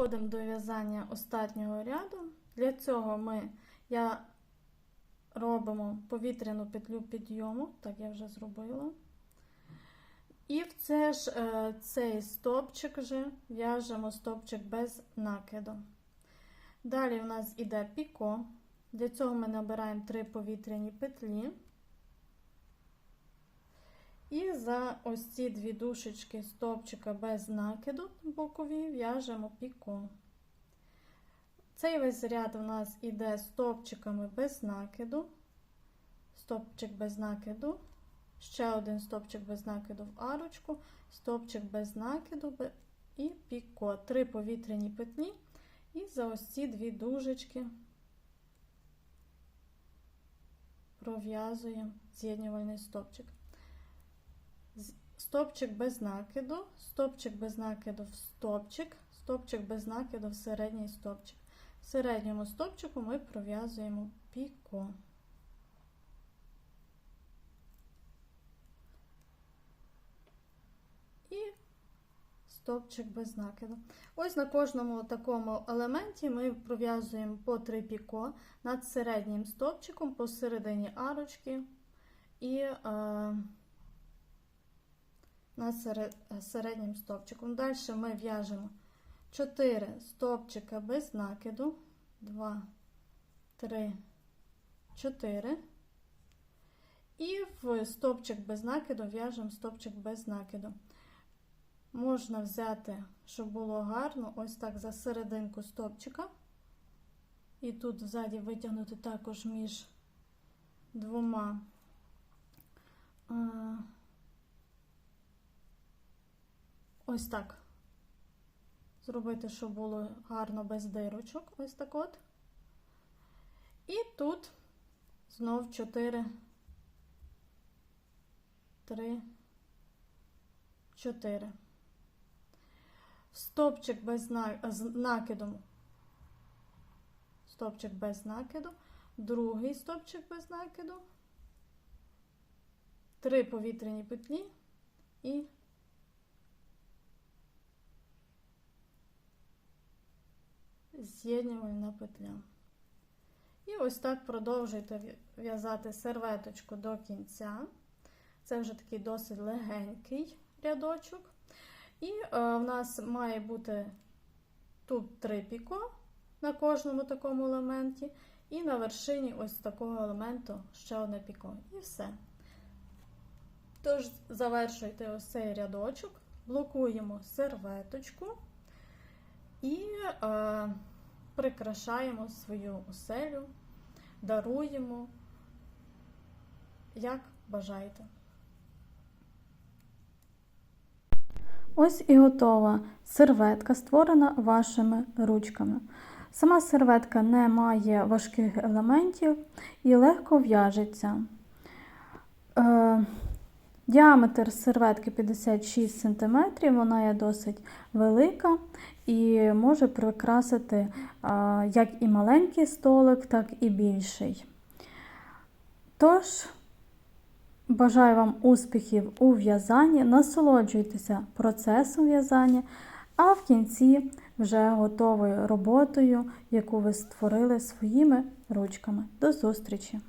Переходимо до в'язання останнього ряду. Для цього ми я робимо повітряну петлю підйому, так я вже зробила. І в це ж, е, цей стопчик вже в'яжемо стопчик без накиду. Далі у нас іде піко. Для цього ми набираємо 3 повітряні петлі. І за ось ці дві душечки стопчика без накиду бокові в'яжемо піко. Цей весь ряд у нас іде стопчиками без накиду, стопчик без накиду, ще один стопчик без накиду в арочку, стопчик без накиду і піко. Три повітряні петлі. І за ось ці дві дужечки пров'язуємо з'єднювальний стопчик. Стопчик без накиду, стопчик без накиду в стопчик, стопчик без накиду в середній стопчик. В середньому стопчику ми пров'язуємо піко. І стопчик без накиду. Ось на кожному такому елементі ми пров'язуємо по 3 піко над середнім стопчиком посередині арочки і е, над середнім стопчиком. Далі ми в'яжемо 4 стопчика без накиду, 2, 3, 4. І в стопчик без накиду в'яжемо стопчик без накиду. Можна взяти, щоб було гарно, ось так за серединку стопчика. І тут ззаді витягнути також між двома. Ось так. Зробити, щоб було гарно без дирочок. Ось так от. І тут знов 4, 3, 4. Стопчик без накиду. Стопчик без накиду. Другий стопчик без накиду. Три повітряні петлі і з'єднювальна петля. І ось так продовжуйте в'язати серветочку до кінця. Це вже такий досить легенький рядочок. І е, в нас має бути тут три піко на кожному такому елементі. І на вершині ось такого елементу ще одне піко. І все. Тож, завершуйте ось цей рядочок, блокуємо серветочку і е, прикрашаємо свою оселю, даруємо, як бажаєте. Ось і готова серветка, створена вашими ручками. Сама серветка не має важких елементів і легко в'яжеться. Е, Діаметр серветки 56 см, вона є досить велика і може прикрасити як і маленький столик, так і більший. Тож, бажаю вам успіхів у в'язанні, насолоджуйтеся процесом в'язання, а в кінці вже готовою роботою, яку ви створили своїми ручками. До зустрічі!